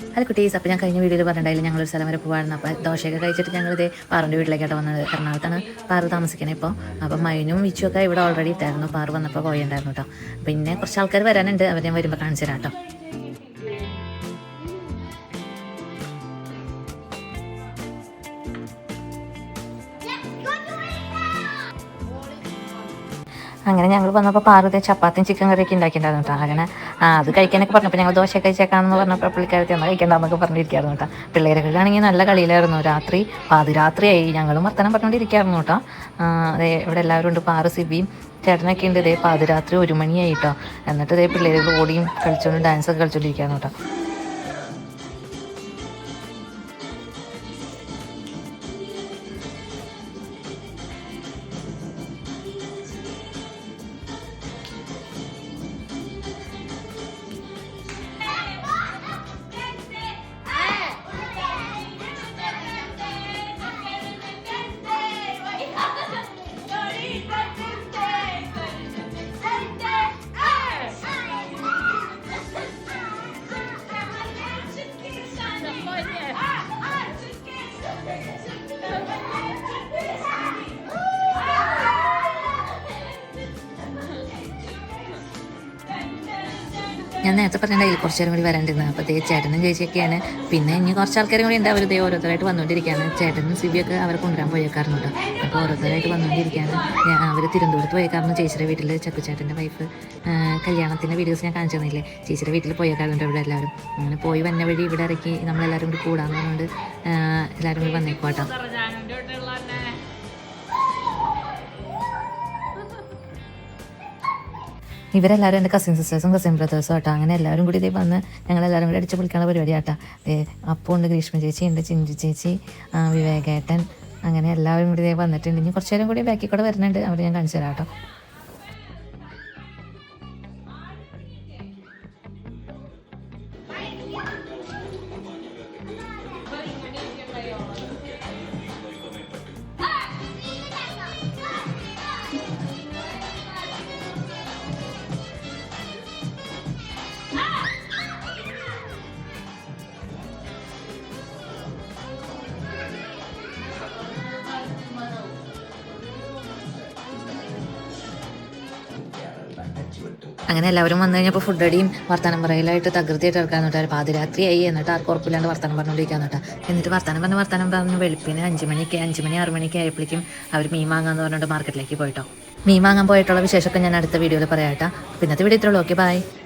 Hello കുട്ടീസ് അപ്പോൾ ഞാൻ കഴിഞ്ഞ വീഡിയോയിൽ പറഞ്ഞിട്ടുണ്ടായില്ല ഞങ്ങളൊരു സ്ഥലം വരെ പോകാറുണ്ട് അപ്പോൾ ദോശയൊക്കെ കഴിച്ചിട്ട് ഞങ്ങൾ ഞങ്ങളിത് പാറിന്റെ വീട്ടിലേക്കായിട്ട് വന്നത്. എറണാകുളത്താണ് പാറ് താമസിക്കണേ ഇപ്പോൾ അപ്പം മൈനും വിച്ചുമൊക്കെ ഇവിടെ ഓൾറെഡി ഇട്ടായിരുന്നു. പാറ് വന്നപ്പോൾ പോയിണ്ടായിരുന്നു കേട്ടോ പിന്നെ കുറച്ച് ആൾക്കാർ വരാനുണ്ട്. അവർ ഞാൻ വരുമ്പോൾ കാണിച്ചു തരാം കേട്ടോ അങ്ങനെ ഞങ്ങൾ വന്നപ്പോൾ പാറുതെ ചപ്പാത്തിയും ചിക്കൻ കറിയൊക്കെ ഉണ്ടാക്കിയിട്ടുണ്ടായിരുന്നു കേട്ടോ അങ്ങനെ ആ അത് കഴിക്കാനൊക്കെ പറഞ്ഞപ്പോൾ ഞങ്ങൾ ദോശ കഴിച്ചേക്കാണെന്ന് പറഞ്ഞപ്പോൾ പുള്ളിക്കാരത്തി എന്നാൽ കഴിക്കണ്ടെന്നൊക്കെ പറഞ്ഞിരിക്കുകയായിരുന്നു കേട്ടോ പിള്ളേരെ ആണെങ്കിൽ നല്ല കളിയിലായിരുന്നു. രാത്രി പാതിരാത്രിയായി. ഞങ്ങളും വർത്തനം പറഞ്ഞുകൊണ്ടിരിക്കുകയായിരുന്നു കേട്ടോ അതെ ഇവിടെ എല്ലാവരും ഉണ്ട്. പാറ സിബിയും ചേട്ടനൊക്കെ ഉണ്ട്. ഇതേ പാതിരാത്രി ഒരു മണിയായി കേട്ടോ എന്നിട്ട് ഇതേ പിള്ളേർ ഓടിയും കളിച്ചുകൊണ്ട് ഡാൻസൊക്കെ കളിച്ചുകൊണ്ടിരിക്കുകയായിരുന്നു കേട്ടോ ഞാൻ നേരത്തെ പറഞ്ഞിട്ടുണ്ടായി കുറച്ച് നേരം കൂടി വരണ്ടിരുന്നത് അപ്പോൾ ദേ ചേട്ടനും ചേച്ചിയൊക്കെയാണ്. പിന്നെ ഇനി കുറച്ച് ആൾക്കാരും കൂടി ഉണ്ട്. അവർ ദേ ഓരോരുത്തരായിട്ട് വന്നുകൊണ്ടിരിക്കുകയാണ്. ചേട്ടനും സിബിയൊക്കെ അവരെ കൊണ്ടുവരാൻ പോയേക്കാറുണ്ട് അപ്പോൾ ഓരോരുത്തരായിട്ട് വന്നുകൊണ്ടിരിക്കുകയാണ്. അവർ തിരുവനന്തപുരത്ത് പോയേക്കാറുണ്ട്. ചേച്ചിയുടെ വീട്ടിൽ ചക്കുചേട്ടന്റെ വൈഫ് കല്യാണത്തിന്റെ വീഡിയോസ് ഞാൻ കാണിച്ചു തന്നില്ലേ? ചേച്ചിയുടെ വീട്ടിൽ പോയേക്കാറുണ്ട് ഇവിടെ എല്ലാവരും. അങ്ങനെ പോയി വന്ന വഴി ഇവിടെ ഇറക്കി നമ്മളെല്ലാവരും കൂടി പറഞ്ഞുകൊണ്ട് എല്ലാവരും കൂടി വന്നേക്കും ഇവരെല്ലാവരും എന്റെ കസിൻ സിസ്റ്റേഴ്സും കസിൻ ബ്രദേഴ്സും ആട്ടോ. അങ്ങനെ എല്ലാവരും കൂടി ഇതേ വന്ന് ഞങ്ങളെല്ലാവരും കൂടി അടിച്ച് പൊളിക്കാനുള്ള പരിപാടി ആട്ടാ. അപ്പോൾ ഉണ്ട് ഗ്രീഷ്മ ചേച്ചി ഉണ്ട് ചിഞ്ചു ചേച്ചി വിവേകേട്ടൻ. അങ്ങനെ എല്ലാവരും കൂടി ഇതേ വന്നിട്ടുണ്ട്. ഇനി കുറച്ചു നേരം കൂടി ബാക്കി കൂടെ വരുന്നുണ്ട്. അവർ ഞാൻ കാണിച്ചു തരാം കേട്ടോ. അങ്ങനെ എല്ലാവരും വന്നു കഴിഞ്ഞപ്പോൾ ഫുഡ് അടിയും വർത്താനം പറയലായിട്ട് തകൃതിയായിട്ട് ഇറക്കാൻ നോട്ടാ പാതിരാത്രിയായി. എന്നിട്ട് ആർക്കും ഉറപ്പില്ലാണ്ട് വർത്തമാനം പറഞ്ഞുകൊണ്ടിരിക്കാൻ നോട്ടാ എന്നിട്ട് വർത്താനം പറഞ്ഞ് വർത്താനം പറഞ്ഞ് വെളുപ്പിന് അഞ്ച് മണിക്ക് അഞ്ച് മണി ആറ് മണിക്ക് ആയപ്പോഴേക്കും അവർ മീൻ വാങ്ങാന്ന് പറഞ്ഞിട്ട് മാർക്കറ്റിലേക്ക് പോയിട്ടോ. മീൻ വാങ്ങാൻ പോയിട്ടുള്ള വിശേഷമൊക്കെ ഞാൻ അടുത്ത വീഡിയോയിൽ പറയാം കേട്ടോ. പിന്നത്തെ വീഡിയോ ഇത്രയുള്ളൂ ഓക്കെ ബൈ